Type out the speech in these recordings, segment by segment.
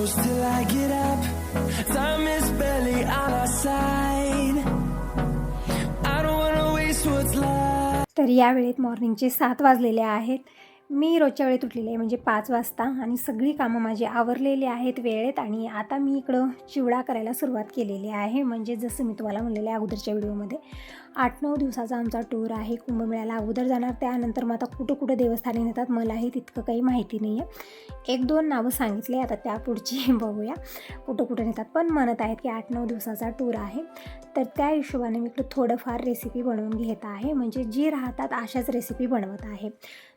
close till I get up. Time is barely on our side. I don't wanna waste what's left. तर या वेळेत मॉर्निंगचे सात वाजलेले आहेत मी रोजच्या वेळेत उठलेली आहे म्हणजे पाच वाजता आणि सगळी कामं माझी आवरलेली आहेत वेळेत आणि आता मी इकडं चिवडा करायला सुरुवात केलेली आहे. म्हणजे जसं मी तुम्हाला म्हणलेलं आहे अगोदरच्या व्हिडिओमध्ये आठ नऊ दिवसाचा आमचा टूर आहे कुंभमेळ्याला अगोदर जाणार त्यानंतर मग आता कुठं कुठं देवस्थानी नेतात मलाही तितकं काही माहिती नाही आहे एक दोन नावं सांगितले आता त्या पुढची बघूया कुठं कुठं नेतात. पण म्हणत आहेत की आठ नऊ दिवसाचा टूर आहे. तर त्या हिशोबाने मी इकडं थोडंफार रेसिपी बनवून घेत आहे. म्हणजे जी राहतात अशाच रेसिपी बनवत आहे.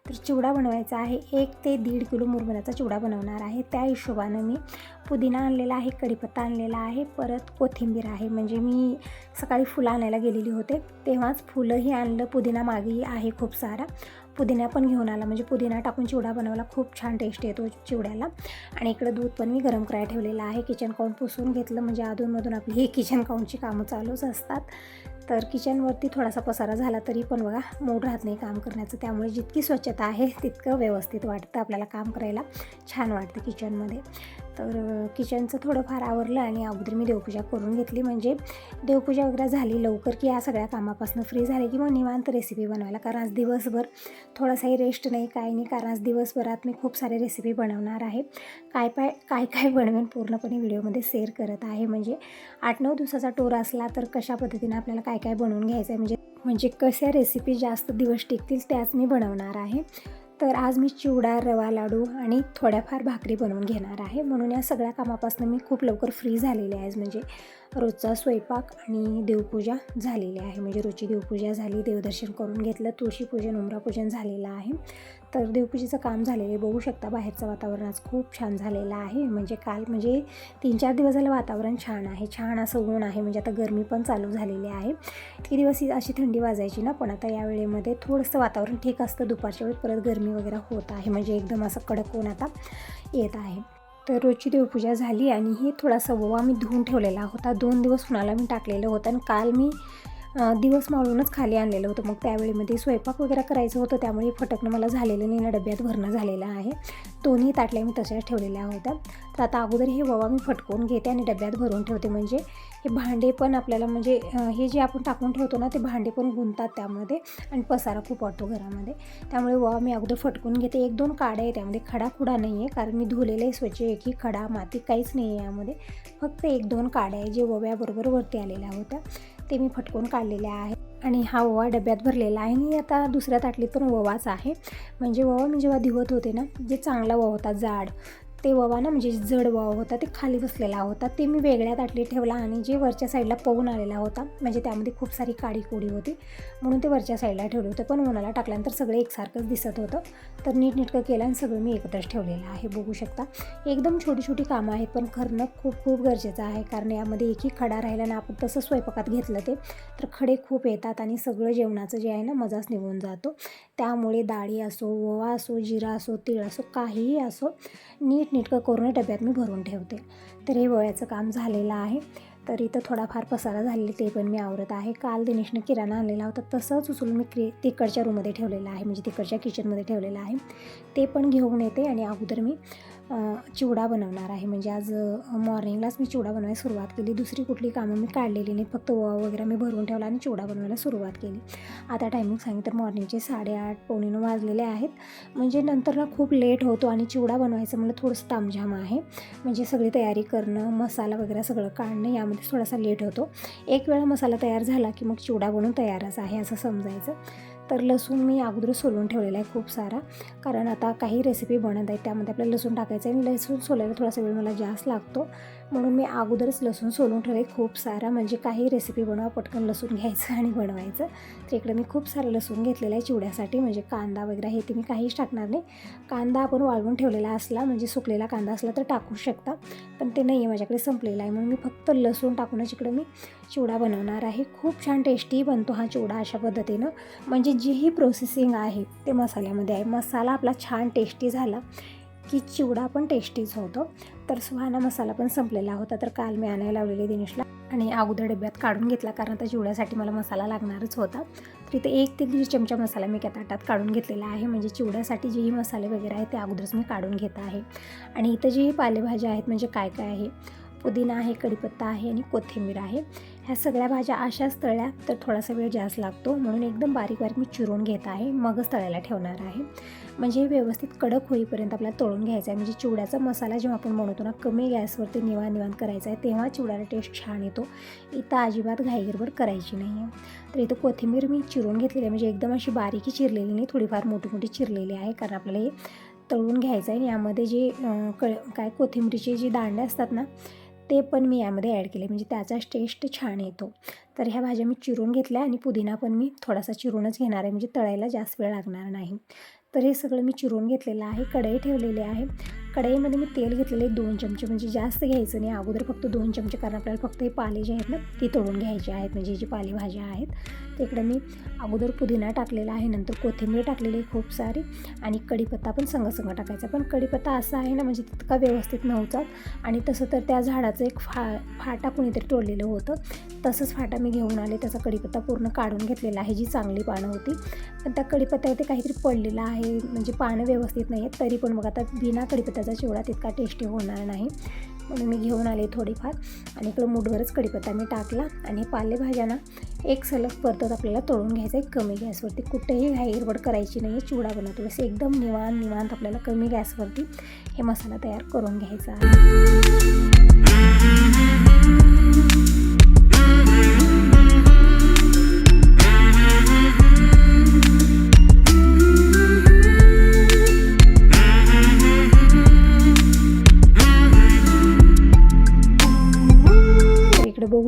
तर चिवडा बनवायचा आहे. एक ते दीड किलो मुरमुऱ्याचा चिवडा बनवणार आहे. त्या हिशोबानं मी पुदिना आणलेला आहे कढीपत्ता आणलेला आहे परत कोथिंबीर आहे. म्हणजे मी सकाळी फुलं आणायला गेलेली होते. तेव्हाच फुलंही आणलं पुदिना मागेही आहे खूप सारा. पुदिना पण घेऊन आला. म्हणजे पुदिना टाकून चिवडा बनवला. खूप छान टेस्ट येतो चिवड्याला. आणि इकडं दूध पण मी गरम करायला ठेवलेलं आहे. किचन काउंट पुसून घेतलं. म्हणजे अधूनमधून आपली ही किचन काउंटची कामं चालूच असतात. तर किचनवरती थोडासा पसारा झाला तरी पण बघा मूड राहत नाही काम करण्याचं. त्यामुळे जितकी स्वच्छता आहे तितकं व्यवस्थित वाटतं आपल्याला काम करायला. छान वाटतं किचनमध्ये तर किचनचं थोडंफार आवरलं आणि अगोदर मी देवपूजा करून घेतली. म्हणजे देवपूजा वगैरे झाली लवकर की या सगळ्या कामापासून फ्री झाले की मग निवांत रेसिपी बनवायला. कारण आज दिवसभर थोडासाही रेस्ट नाही काय नाही. कारण आज दिवसभरात मी खूप सारे रेसिपी बनवणार आहे. काय पाय काय काय बनवेन पूर्णपणे व्हिडिओमध्ये शेअर करत आहे. म्हणजे आठ नऊ दिवसाचा टूर असला तर कशा पद्धतीने आपल्याला काय काय बनवून घ्यायचं आहे? म्हणजे म्हणजे कशा रेसिपी जास्त दिवस टिकतील त्याच मी बनवणार आहे. तर आज मी चिवडा रवा लाडू आणि थोड्याफार भाकरी बनवून घेणार आहे. म्हणून या सगळ्या कामापासून मी खूप लवकर फ्री झालेले आहे. म्हणजे रोजचा स्वयंपाक आणि देवपूजा झालेली आहे. म्हणजे रोजची देवपूजा झाली देवदर्शन करून घेतलं तुळशीपूजन उमरापूजन झालेलं आहे. तर देवपूजेचं काम झालेलं आहे बघू शकता बाहेरचं वातावरण आज खूप छान झालेलं आहे. म्हणजे काल म्हणजे तीन चार दिवस झालं वातावरण छान आहे. छान असं ऊन आहे. म्हणजे आता गरमी पण चालू झालेली आहे. इतके दिवस ही अशी थंडी वाजायची ना पण आता या वेळेमध्ये थोडंसं वातावरण ठीक असतं. दुपारच्या वेळेत परत गरमी वगैरे होत आहे. म्हणजे एकदम असं कडक ऊन आता येत आहे. तर रोजची देवपूजा झाली आणि ही थोडासा ओवा मी धुवून ठेवलेला होता. दोन दिवस उन्हाला मी टाकलेलं होतं आणि काल मी दिवस माळूनच खाली आणलेलं होतं. मग त्यावेळेमध्ये स्वयंपाक वगैरे करायचं होतं. त्यामुळे फटकणं मला झालेलं नाही. ना डब्यात भरणं झालेलं आहे. दोन्ही ताटल्या मी तशाच ठेवलेल्या होत्या. तर आता अगोदर हे ववा मी फटकून घेते आणि डब्यात भरून ठेवते. म्हणजे हे भांडे पण आपल्याला म्हणजे हे जे आपण टाकून ठेवतो ना ते भांडे पण गुंतात त्यामध्ये आणि पसारा खूप वाटतो घरामध्ये. त्यामुळे ववा मी अगोदर फटकून घेते. एक दोन काड्या आहे त्यामध्ये. खडा खुडा नाही आहे कारण मी धुलेलं आहे स्वच्छ एकही खडा माती काहीच नाही आहे यामध्ये. फक्त एक दोन काड्या आहे जे वव्याबरोबर वरती आलेल्या होत्या. ते मी फटकून काढलेले आहे आणि हा ओवा डब्यात भरलेला आहे. आणि आता दुसऱ्या ताटलीत पण ओवाच आहे. म्हणजे ओवा मी जेव्हा दिवत होते ना जे चांगला ओवा होता जाड ते ववा ना म्हणजे जड ववा होता ते खाली बसलेला होता ते मी वेगळ्या ताटलीत ठेवला आणि जे वरच्या साईडला पवून आलेला होता म्हणजे त्यामध्ये खूप सारी काडी कोडी होती म्हणून ते वरच्या साईडला ठेवलं होतं. पण उन्हाला टाकल्यानंतर सगळं एकसारखंच दिसत होतं. तर नीटनेटकं केलं आणि सगळं मी एकत्रच ठेवलेलं आहे बघू शकता. एकदम छोटी छोटी कामं आहेत पण करणं खूप खूप गरजेचं आहे कारण यामध्ये एकही खडा राहिला ना आपण तसं स्वयंपाकात घेतलं ते तर खडे खूप येतात आणि सगळं जेवणाचं जे आहे ना मजाच निघून जातो. त्यामुळे डाळी असो ओवा असो जिरा असो तीळ असो काहीही असो नीट नेटकं कोरोना डब्यात मी भरून ठेवते. तर हे वयाचं काम झालेलं आहे. तर इथं थोडाफार पसारा झालेला ते पण मी आवरत आहे. काल दिनेशनं किराणा आणलेला होता तसंच उचलून मी क्रि तिकडच्या रूममध्ये ठेवलेला आहे. म्हणजे तिकडच्या किचनमध्ये ठेवलेलं आहे. ते पण घेऊन येते आणि अगोदर मी चिवडा बनवणार आहे. म्हणजे आज मॉर्निंगलाच मी चिवडा बनवायला सुरुवात केली. दुसरी कुठली कामं मी काढलेली नाही फक्त ओवा वगैरे मी भरून ठेवला आणि चिवडा बनवायला सुरुवात केली. आता टायमिंग सांगितलं तर मॉर्निंगचे साडेआठ पावणे नऊ वाजलेले आहेत. म्हणजे नंतर ना खूप लेट होतो आणि चिवडा बनवायचं मला थोडंसं तामझाम आहे. म्हणजे सगळी तयारी करणं मसाला वगैरे सगळं काढणं यामध्ये थोडासा लेट होतो. एक वेळा मसाला तयार झाला की मग चिवडा बनवून तयारच आहे असं समजायचं. तर लसूण मी अगोदर सोलून ठेवलेला आहे खूप सारा. कारण आता काही रेसिपी बनत आहेत त्यामध्ये आपल्याला लसूण टाकायचं आहे आणि लसूण सोलायला थोडासा वेळ मला जास्त लागतो. म्हणून मी अगोदरच लसूण सोलून ठेवले खूप सारा. म्हणजे काही रेसिपी बनवा पटकन लसूण घ्यायचं आणि बनवायचं. तर इकडे मी खूप सारं लसूण घेतलेलं आहे चिवड्यासाठी. म्हणजे कांदा वगैरे हे ते मी काहीच टाकणार नाही. कांदा आपण वाळवून ठेवलेला असला म्हणजे सुकलेला कांदा असला तर टाकू शकता. पण ते नाही आहे माझ्याकडे संपलेला आहे. म्हणून मी फक्त लसूण टाकूनच इकडे मी चिवडा बनवणार आहे. खूप छान टेस्टी बनतो हा चिवडा अशा पद्धतीनं. म्हणजे जीही प्रोसेसिंग आहे ते मसाल्यामध्ये आहे. मसाला आपला छान टेस्टी झाला. की चिवडा पण टेस्टीच होतो. तर सुहाना मसाला पण संपलेला होता तर काल मी आणायला लावलेले दिनेशला. आणि अगोदर डब्यात काढून घेतला कारण त्या चिवड्यासाठी मला मसाला लागणारच होता. तर इथे एक ते दीड चमचा मसाला मी त्या ताटात काढून घेतलेला आहे. म्हणजे चिवड्यासाठी जेही मसाले वगैरे आहेत ते अगोदरच मी काढून घेत आहे. आणि इथं जेही पालेभाज्या आहेत म्हणजे काय काय आहे? पुदिना आहे कढीपत्ता आहे आणि कोथिंबीर आहे. ह्या सगळ्या भाज्या अशाच तळल्या तर थोडासा वेळ जास्त लागतो. म्हणून एकदम बारीक बारीक मी चिरून घेत आहे. मगच तळायला ठेवणार आहे. म्हणजे हे व्यवस्थित कडक होईपर्यंत आपल्याला तळून घ्यायचं आहे. म्हणजे चिवड्याचा मसाला जेव्हा आपण बनवतो ना कमी गॅसवरती निवाण निवाण करायचा आहे तेव्हा चिवड्याला टेस्ट छान येतो. इथं अजिबात घाईगडबड करायची नाही आहे तर इथं कोथिंबीर मी चिरून घेतलेली आहे. म्हणजे एकदम अशी बारीकी चिरलेली नाही थोडीफार मोठी मोठी चिरलेली आहे. कारण आपल्याला हे तळून घ्यायचं आहे. आणि यामध्ये जे क काय कोथिंबीरीचे जे दांडे असतात ना ते पण मी यामध्ये ॲड केले. म्हणजे त्याचा टेस्ट छान येतो. तर ह्या भाज्या मी चिरून घेतल्या आणि पुदिना पण मी थोडासा चिरूनच घेणार आहे. म्हणजे तळायला जास्त वेळ लागणार नाही. तर हे सगळं मी चिरून घेतलेलं आहे कढई ठेवलेली आहे. कढईमध्ये मी तेल घेतलेले दोन चमचे. म्हणजे जास्त घ्यायचं नाही. अगोदर फक्त दोन चमचे कारण आपल्याला फक्त हे पाले जे आहेत ना ते तळून घ्यायचे आहेत. म्हणजे जी पालेभाज्या आहेत तिकडे मी अगोदर पुदिना टाकलेला आहे. नंतर कोथिंबीर टाकलेली आहे खूप सारी. आणि कढीपत्ता पण संग संग टाकायचा. पण कढीपत्ता असा आहे ना म्हणजे तितका व्यवस्थित नव्हतात आणि तसं तर त्या झाडाचं एक फा फाटा कुणीतरी तोडलेलं होतं. तसंच फाटा मी घेऊन आले. त्याचा कढीपत्ता पूर्ण काढून घेतलेला आहे. जी चांगली पानं होती. पण त्या कढीपत्त्यावरती काहीतरी पडलेलं आहे. म्हणजे पानं व्यवस्थित नाही आहेत. तरी पण मग आता बिना कढीपत्त्याचा चिवडा तितका टेस्टी होणार नाही. म्हणून मी घेऊन आले थोडीफार. आणि इकडं मुठभरच कढीपत्ता मी टाकला. आणि हे पालेभाज्या ना एक सलग परतत आपल्याला तळून घ्यायचं आहे कमी गॅसवरती. कुठेही घाई करायची नाही चिवडा बनवतो. असं एकदम निवांत निवांत आपल्याला कमी गॅसवरती हे मसाला तयार करून घ्यायचा आहे.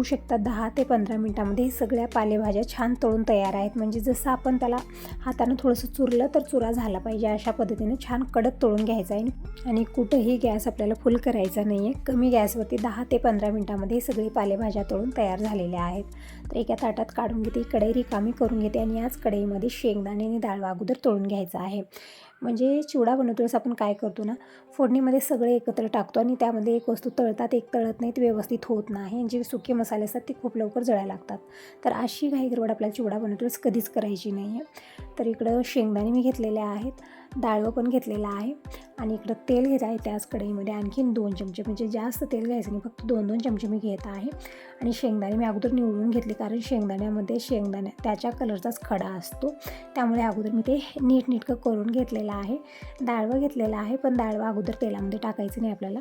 शकता दहा ते पंधरा मिनटामध्ये सगळ्या पालेभाज्या छान तळून तयार आहेत. म्हणजे जसं आपण त्याला हातानं थोडंसं चुरलं तर चुरा झाला पाहिजे अशा पद्धतीने छान कडक तळून घ्यायचा आहे. आणि कुठंही गॅस आपल्याला फुल करायचा नाही आहे कमी गॅसवरती दहा ते पंधरा मिनटामध्ये सगळी पालेभाज्या तळून तयार झालेल्या आहेत. तर एका ताटात काढून घेते कढई रिकामी करून घेते आणि याच कढईमध्ये शेंगदाणे आणि डाळ अगोदर तळून घ्यायचा आहे. म्हणजे चिवडा बनवतो आपण काय करतो ना फोडणीमध्ये सगळे एकत्र टाकतो आणि त्यामध्ये एक वस्तू तळतात एक तळत नाही ते व्यवस्थित होत नाही. जे सुके मसाले असतात ते खूप लवकर जळायला लागतात. तर अशी काही गडबड आपल्याला चिवडा बनवतो कधीच करायची नाही आहे तर इकडं शेंगदाणे मी घेतलेले आहेत. डाळवं पण घेतलेलं आहे. आणि इकडं तेल घेत आहे त्याच कढईमध्ये. आणखीन दोन चमचे म्हणजे जास्त तेल घ्यायचं नाही फक्त दोन दोन चमचे मी घेत आहे. आणि शेंगदाणे मी अगोदर निवडून घेतले कारण शेंगदाण्यामध्ये शेंगदाण्या त्याच्या कलरचाच खडा असतो. त्यामुळे अगोदर मी ते नीटनीटकं करून घेतलेलं आहे. डाळवं घेतलेलं आहे पण डाळवं अगोदर तेलामध्ये टाकायचं नाही आपल्याला.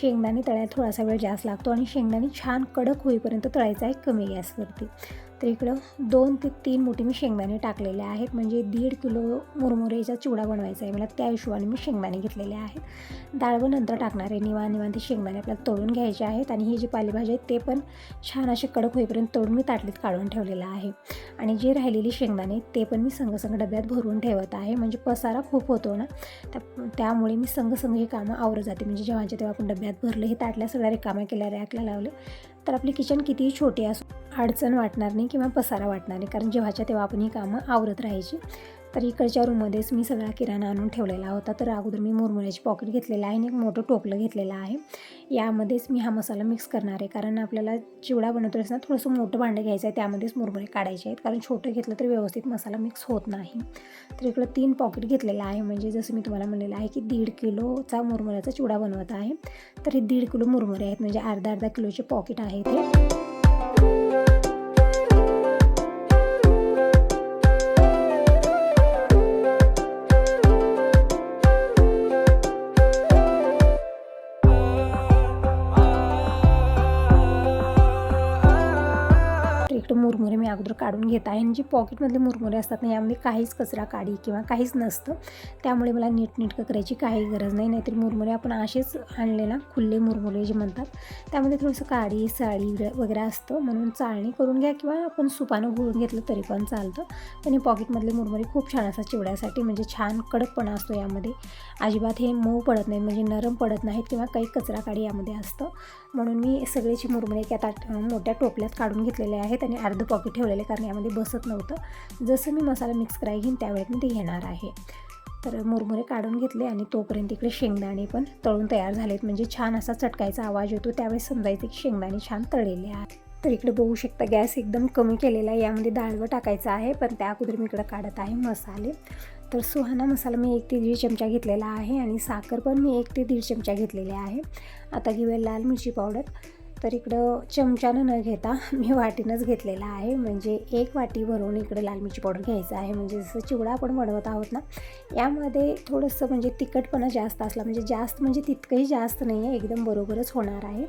शेंगदाणे तळायला थोडासा वेळ जास्त लागतो आणि शेंगदाणे छान कडक होईपर्यंत तळायचं आहे कमी गॅसवरती. तर इकडं दोन ते तीन मोठी मी शेंगदाणे टाकलेले आहेत. म्हणजे दीड किलो मुरमुरेचा चिवडा बनवायचा आहे. मला त्या हिशोबाने मी शेंगदाणे घेतलेले आहेत. डाळवं नंतर टाकणार आहे. निवान निवान ते शेंगदाणे आपल्याला तळून घ्यायचे आहेत आणि ही जी पालेभाजी आहेत ते पण छान असे कडक होईपर्यंत तळून मी ताटलीत काढून ठेवलेलं आहे. आणि जे राहिलेली शेंगदाणे ते पण मी संग डब्यात भरून ठेवत आहे. म्हणजे पसारा खूप होतो ना त्या त्यामुळे मी संग ही कामं आवरत जाते. म्हणजे जेव्हाच्या तेव्हा आपण डब्यात भरले हे ताटल्या सगळ्या रिकाम्या केल्या रॅकला लावले तर आपली किचन कितीही छोटी असो अडचण वाटणार नाही किंवा पसारा वाटणार नाही. कारण जेव्हाच्या तेव्हा आपण ही कामं आवरत राहायची. तर इकडच्या रूममध्येच मी सगळा किराणा आणून ठेवलेला होता. तर अगोदर मी मुरमुऱ्याची पॉकेट घेतलेलं आहे आणि एक मोठं टोपलं घेतलेलं आहे. यामध्येच मी हा मसाला मिक्स करणार आहे. कारण आपल्याला चिवडा बनवतो असताना थोडंसं मोठं भांडं घ्यायचं आहे. त्यामध्येच मुरमुरे काढायचे आहेत. कारण छोटं घेतलं तर व्यवस्थित मसाला मिक्स होत नाही. तर इकडं तीन पॉकेट घेतलेलं आहे. म्हणजे जसं मी तुम्हाला म्हणलेलं आहे की दीड किलोचा मुरमुऱ्याचा चिवडा बनवत आहे. तर हे दीड किलो मुरमुरे आहेत. म्हणजे अर्धा अर्धा किलोचे पॉकेट आहे ते. मुरमुरे मी अगोदर काढून घेत आहे. आणि जे पॉकेटमधले मुरमुरे असतात ना यामध्ये काहीच कचरा काडी किंवा काहीच नसतं. त्यामुळे मला नीटनीटकं करायची काही गरज नाही. नाहीतर मुरमुरे आपण असेच आणले ना खुल्ले मुरमुरे जे म्हणतात त्यामध्ये थोडंसं काडी साडी वगैरे- असतं. म्हणून चाळणी करून घ्या किंवा आपण सुपानं घोळून घेतलं तरी पण चालतं. पण हे पॉकेटमधले मुरमुरे खूप छान असतात चिवड्यासाठी. म्हणजे छान कडकपणा असतो यामध्ये. अजिबात हे मऊ पडत नाही. म्हणजे नरम पडत नाहीत किंवा काही कचरा काडी यामध्ये असतं. म्हणून मी सगळ्याची मुरमुरे एका ताट मोठ्या टोपल्यात काढून घेतलेले आहेत आणि अर्ध पॉकेट ठेवलेले कारण यामध्ये बसत नव्हतं. जसं मी मसाला मिक्स करायला घेईन त्यावेळेत मी ते घेणार आहे. तर मुरमुरे काढून घेतले आणि तोपर्यंत इकडे शेंगदाणे पण तळून तयार झालेत. म्हणजे छान असा चटकायचा आवाज येतो. त्यावेळेस समजायचं की शेंगदाणे छान तळलेले आहेत. तर इकडे बघू शकता गॅस एकदम कमी केलेला आहे. यामध्ये डाळवं टाकायचं आहे पण त्या अगोदर मी इकडं काढत आहे मसाले. तर सुहाना मसाला मी एक ते दीड चमचा घेतलेला आहे आणि साखर पण मी एक ते दीड चमचा घेतलेले आहे. आता घेऊया लाल मिरची पावडर. तर इकडं चमच्यानं न घेता मी वाटीनंच घेतलेला आहे. म्हणजे एक वाटी भरून इकडं लाल मिरची पावडर घ्यायचं आहे. म्हणजे जसं चिवडा आपण बनवत आहोत ना यामध्ये थोडंसं म्हणजे तिखटपणा जास्त असला म्हणजे जास्त म्हणजे तितकंही जास्त नाही आहे एकदम बरोबरच होणार आहे.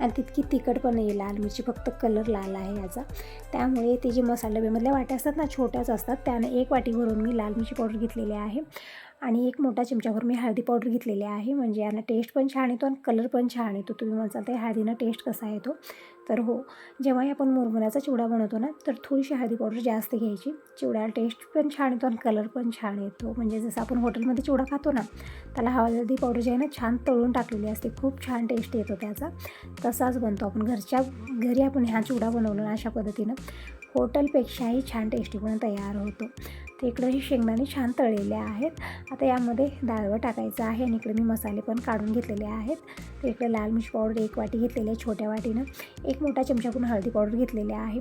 आणि तितकी तिखट पण नाही आहे. लाल मिरची फक्त कलर लाल आहे याचा. त्यामुळे ते जे मसाले डब्यामधल्या वाट्या असतात ना छोट्याच असतात. त्याने एक वाटी भरून मी लाल मिरची पावडर घेतलेली आहे. आणि एक मोठा चिमच्यावर मी हळदी पावडर घेतलेली आहे. म्हणजे यानं टेस्ट पण छान येतो आणि कलर पण छान येतो. तुम्ही म्हणसाल ते हळदीनं टेस्ट कसा येतो? तर हो जेव्हाही आपण मुरमुऱ्याचा चिवडा बनवतो ना तर थोडीशी हळदी पावडर जास्त घ्यायची. चिवड्याला टेस्ट पण छान येतो आणि कलर पण छान येतो. म्हणजे जसं आपण हॉटेलमध्ये चिवडा खातो ना त्याला हळदी पावडर जी आहे ना छान तळून टाकलेली असते. खूप छान टेस्ट येतो त्याचा. तसाच बनतो आपण. घरच्या घरी आपण ह्या चिवडा बनवलो ना अशा पद्धतीनं. होटलपेक्षाही छान टेस्टीपणे तयार होतो. तर इकडं शेंगदाणे छान तळलेले आहेत. आता यामध्ये डाळवं टाकायचं आहे आणि इकडे मी मसाले पण काढून घेतलेले आहेत. तर इकडे लाल मिरची पावडर एक वाटी घेतलेली आहे छोट्या वाटीनं. एक मोठा चमचाकडून हळदी पावडर घेतलेली आहे.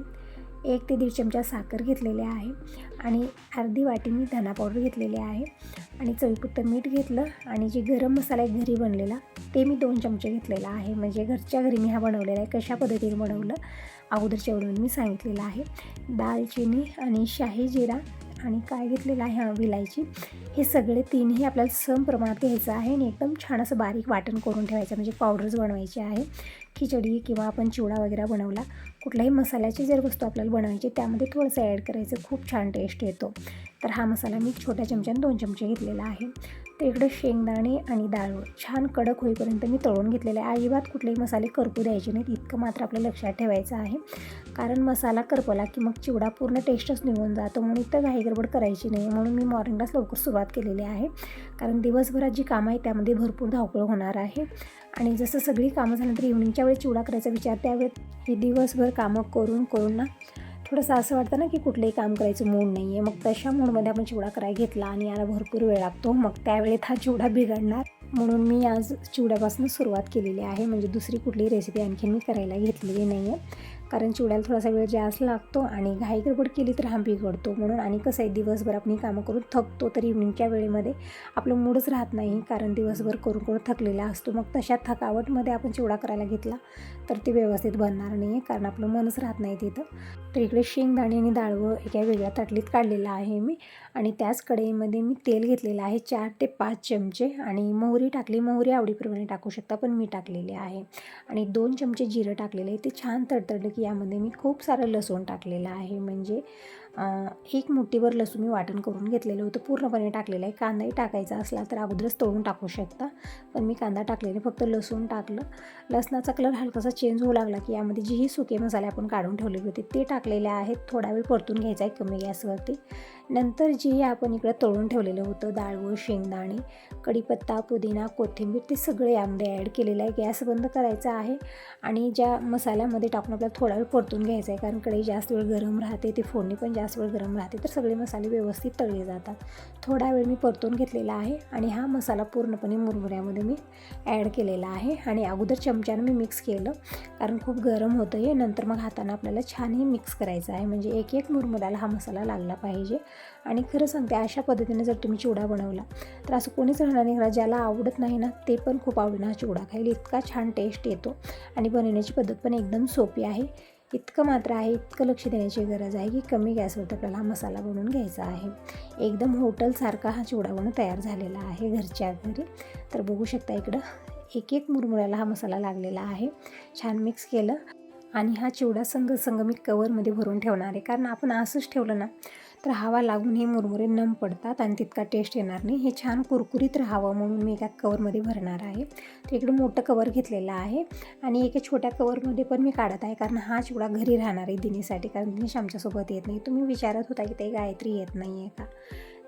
एक ते दीड चमचा साखर घेतलेले आहे आणि अर्धी वाटी मी धना पावडर घेतलेली आहे आणि चवीपुरतं मीठ घेतलं आणि जे गरम मसाला आहे घरी बनलेला ते मी दोन चमचे घेतलेला आहे. म्हणजे घरच्या घरी मी हा बनवलेला आहे कशा पद्धतीने बनवलं अगोदरच्या वरून मी सांगितलेलं आहे. दालचिनी आणि शाही जिरा आणि काय घेतलेलं आहे हा विलायची हे सगळे तीनही आपल्याला सम प्रमाणात घ्यायचं आहे आणि एकदम छान असं बारीक वाटण करून ठेवायचं म्हणजे पावडर्स बनवायची आहे. खिचडी किंवा आपण चिवडा वगैरे बनवला कुठल्याही मसाल्याची जर वस्तू आपल्याला बनवायची त्यामध्ये थोडंसं ॲड करायचं खूप छान टेस्ट येतो. तर हा मसाला मी छोट्या चमच्यानं दोन चमचे घेतलेला आहे. तर इकडे शेंगदाणे आणि डाळ छान कडक होईपर्यंत मी तळून घेतलेले आहे. अजिबात कुठलेही मसाले करपू द्यायचे नाहीत इतकं मात्र आपल्या लक्षात ठेवायचं आहे. कारण मसाला करपला की मग चिवडा पूर्ण टेस्टच निघून जातो. म्हणून इथं घाई गडबड करायची नाही. म्हणून मी मॉर्निंगलाच लवकर सुरुवात केलेली आहे. कारण दिवसभरात जी कामं आहे त्यामध्ये भरपूर धावपळ होणार आहे. आणि जसं सगळी कामं झाल्यानंतर इव्हनिंगच्या वेळी चिवडा करायचा विचार. त्यावेळेत हे दिवसभर कामं करून करून ना थोडंसं असं वाटतं ना की कुठलंही काम करायचं मूड नाही आहे मग तशा मूडमध्ये आपण चिवडा करायला घेतला आणि याला भरपूर वेळ लागतो. मग त्यावेळेत हा चिवडा बिघडणार. म्हणून मी आज चिवड्यापासून सुरुवात केलेली आहे. म्हणजे दुसरी कुठलीही रेसिपी आणखी मी करायला घेतलेली नाही आहे कारण चिवड्याला थोडासा वेळ जास्त लागतो आणि घाई गडबड केली तर हा बिघडतो म्हणून आणि कसं आहे दिवसभर आपण कामं करून थकतो तर इव्हनिंगच्या वेळेमध्ये आपलं मूडच राहत नाही कारण दिवसभर करून करून थकलेला असतो. मग तशा थकावटमध्ये आपण चिवडा करायला घेतला तर ते व्यवस्थित बनणार नाही आहे कारण आपलं मनच राहत नाही तिथं. तर इकडे शेंगदाणे आणि डाळवं एका वेगळ्या ताटलीत काढलेलं आहे मी आणि त्याच कढईमध्ये मी तेल घेतलेलं आहे चार ते पाच चमचे आणि मोहरी टाकली. मोहरी आवडीप्रमाणे टाकू शकता पण मी टाकलेली आहे आणि दोन चमचे जिरं टाकलेलं आहे. ते छान तडतडलं की यामध्ये मी खूप सारं लसूण टाकलेलं आहे. म्हणजे एक मुठीवर लसूण मी वाटण करून घेतलेलं होतं. पूर्णपणे टाकलेलं आहे. कांदाही टाकायचा असला तर अगोदरच तळून टाकू शकता. पण मी कांदा टाकलेले फक्त लसूण टाकलं. लसणाचा कलर हलकासा चेंज होऊ लागला की यामध्ये जेही सुके मसाले आपण काढून ठेवलेले होते ते टाकलेले आहेत. थोडा वेळ परतून घ्यायचा आहे कमी गॅसवरती. नंतर जे आपण इकडं तळून ठेवलेलं होतं डाळवं शेंगदाणे कढीपत्ता पुदिना कोथिंबीर ते सगळे यामध्ये ॲड केलेलं आहे. गॅस बंद करायचा आहे. आणि ज्या मसाल्यामध्ये टाकून आपल्याला थोडा वेळ परतून घ्यायचा आहे कारण कढई जास्त वेळ गरम राहते ते फोडणी पण जास्त वेळ गरम राहते तर सगळे मसाले व्यवस्थित तळले जातात. थोडा वेळ मी परतून घेतलेला आहे आणि हा मसाला पूर्णपणे मुरमुऱ्यामध्ये मी ॲड केलेला आहे आणि अगोदर चमच्यानं मी मिक्स केलं कारण खूप गरम होतं आहे नंतर मग हातानं आपल्याला छानही मिक्स करायचं आहे म्हणजे एक एक मुरमुऱ्याला हा मसाला लागला पाहिजे. आणि खरं सांगते अशा पद्धतीने जर तुम्ही चिवडा बनवला तर असं कोणीच राहणार नाही ज्याला आवडत नाही ना ते पण खूप आवडीनं हा चिवडा खाईल इतका छान टेस्ट येतो आणि बनवण्याची पद्धत पण एकदम सोपी आहे. इतकं मात्र आहे इतकं लक्ष देण्याची गरज आहे की कमी गॅसवरती आपल्याला हा मसाला बनवून घ्यायचा आहे. एकदम हॉटेलसारखा हा चिवडा बनवून तयार झालेला आहे घरच्या घरी. तर बघू शकता इकडं एक एक मुरमुऱ्याला हा मसाला लागलेला आहे. छान मिक्स केलं. आणि हा चिवडा संग संघ मी कवरमध्ये भरून ठेवणार आहे. कारण आपण असंच ठेवलं ना तर हवा लागून हे मुरमुरे नम पडतात आणि तितका टेस्ट येणार नाही. हे छान कुरकुरीत राहावं म्हणून मी एका कवरमध्ये भरणार आहे. तर इकडं मोठं कवर घेतलेलं आहे आणि एका छोट्या कवरमध्ये पण मी काढत आहे कारण हा चिवडा घरी राहणार आहे दिनीसाठी कारण दिनेश आमच्यासोबत येत नाही. तुम्ही विचारत होता की ते गायत्री येत नाही आहे का?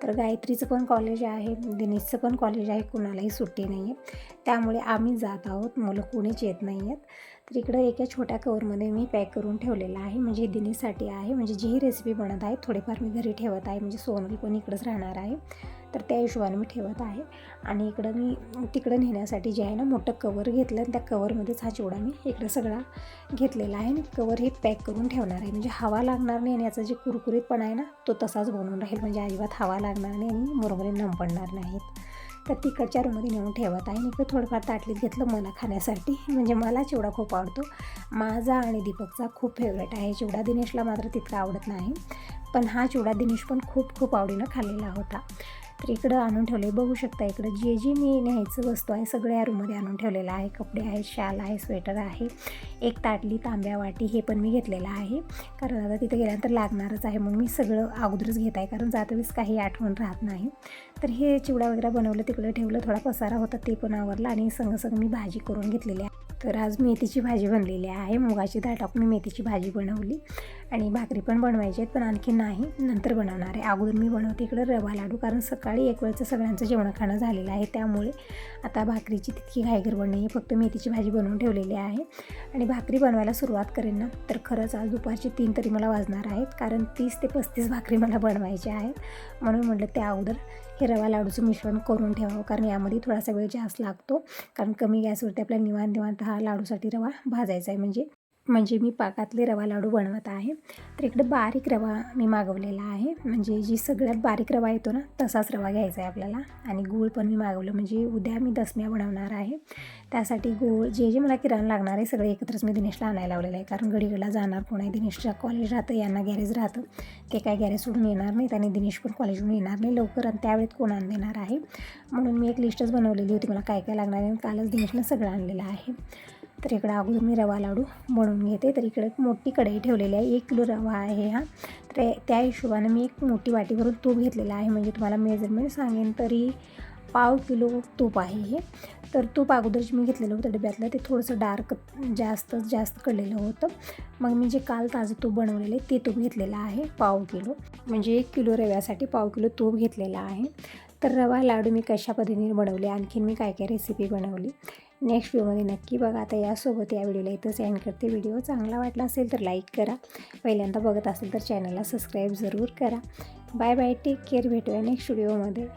तर गायत्रीचं पण कॉलेज आहे दिनेशचं पण कॉलेज आहे कुणालाही सुट्टी नाही आहे त्यामुळे आम्ही जात आहोत मुलं कोणीच येत नाही आहेत तर इकडं एका छोट्या कवरमध्ये मी पॅक करून ठेवलेलं आहे म्हणजे दिनेशसाठी आहे म्हणजे जी ही रेसिपी बनत आहे थोडेफार मी घरी ठेवत आहे म्हणजे सोनल पण इकडंच राहणार आहे. तर त्या हिशोबाने मी ठेवत आहे. आणि इकडं मी तिकडं नेण्यासाठी जे आहे ना मोठं कवर घेतलं आणि त्या कवरमध्येच हा चिवडा मी इकडं सगळा घेतलेला आहे. आणि कवर हे पॅक करून ठेवणार आहे. म्हणजे हवा लागणार नाही आणि याचा जे कुरकुरीतपणा आहे ना तो तसाच बनून राहील. म्हणजे अजिबात हवा लागणार नाही आणि मुरमुरे नम पडणार नाहीत. तर तिकडच्या रूममध्ये नेऊन ठेवत आहे. आणि इकडे थोडंफार ताटलीत घेतलं मला खाण्यासाठी. म्हणजे मला चिवडा खूप आवडतो. माझा आणि दीपकचा खूप फेवरेट आहे. चिवडा दिनेशला मात्र तितका आवडत नाही. पण हा चिवडा दिनेश पण खूप खूप आवडीनं खाल्लेला होता. तर इकडं आणून ठेवले बघू शकता इकडं जे जे मी न्यायचं वस्तू आहे सगळ्या रूममध्ये आणून ठेवलेलं आहे. कपडे आहेत शाल आहे स्वेटर आहे. एक ताटली तांब्या वाटी हे पण मी घेतलेलं आहे. कारण आता तिथे गेल्यानंतर लागणारच आहे. मग मी सगळं अगोदरच घेत आहे. कारण जातावेळेस काही आठवण राहत नाही. तर हे चिवडा वगैरे बनवलं तिकडं ठेवलं. थोडा पसारा होता ते पण आवरला आणि संगसंग मी भाजी करून घेतलेली आहे. तर आज मेथीची भाजी बनलेली आहे. मुगाची डाळ टाकून मी मेथीची भाजी बनवली. आणि भाकरी पण बनवायची आहेत पण आणखी नाही. नंतर बनवणार आहे. अगोदर मी बनवते इकडं रवा लाडू. कारण सकाळ सकाळी एक वेळचं सगळ्यांचं जेवण खाणं झालेलं आहे. त्यामुळे आता भाकरीची तितकी घाई गडबड नाही आहे फक्त मेथीची भाजी बनवून ठेवलेली आहे. आणि भाकरी बनवायला सुरुवात करेन ना तर खरंच आज दुपारची तीन तरी मला वाजणार आहेत कारण तीस ते पस्तीस भाकरी मला बनवायच्या आहेत. म्हणून म्हटलं त्या अगोदर हे रवा लाडूचं मिश्रण करून ठेवावं कारण यामध्ये थोडासा वेळ जास्त लागतो कारण कमी गॅसवरती आपल्या निवांत निवांत हा लाडूसाठी रवा भाजायचा आहे. म्हणजे म्हणजे मी पाकातले रवा लाडू बनवत आहे. तर इकडे बारीक रवा मी मागवलेला आहे. म्हणजे जी सगळ्यात बारीक रवा येतो ना तसाच रवा घ्यायचा आहे आपल्याला. आणि गूळ पण मी मागवलं. म्हणजे उद्या मी दसम्या बनवणार आहे. त्यासाठी गूळ जे जे मला किराणा लागणार आहे सगळे एकत्रच मी दिनेशला आणायला लावलेलं आहे. कारण गडीगडला जाणार कोण आहे? दिनेशच्या कॉलेज राहतं यांना गॅरेज राहतं. ते काय गॅरेज सोडून येणार नाहीत आणि दिनेश पण कॉलेजहून येणार नाही लवकर आणि त्यावेळेत कोण आण देणार आहे? म्हणून मी एक लिस्टच बनवलेली होती. मला काय काय लागणार आहे? आणि कालच दिनेशनं सगळं आणलेलं आहे. तर इकडं अगोदर मी रवा लाडू बनवून घेते. तर इकडे एक मोठी कढई ठेवलेली आहे. एक किलो रवा आहे हा. तर त्या हिशोबानं मी एक मोठी वाटीवरून तूप घेतलेला आहे. म्हणजे तुम्हाला मेजरमेंट सांगेन तरी पाव किलो तूप आहे हे. तर तूप अगोदरच मी घेतलेलं होतं डब्यातलं ते थोडंसं डार्क जास्त जास्त कळलेलं होतं. मग मी जे काल ताजं तूप बनवलेलं आहे ते तूप घेतलेलं आहे पाव किलो. म्हणजे एक किलो रव्यासाठी पाव किलो तूप घेतलेला आहे. तर रवा लाडू मी कशा पद्धतीने बनवले आणखीन मी काय काय रेसिपी बनवली? नेक्स्ट व्हिडिओमध्ये नक्की बघा. आता यासोबत या व्हिडिओला इथंच एंड करते. व्हिडिओ चांगला वाटला असेल तर लाईक करा. पहिल्यांदा बघत असेल तर चॅनलला सबस्क्राईब जरूर करा. बाय बाय टेक केअर भेटूया नेक्स्ट व्हिडिओमध्ये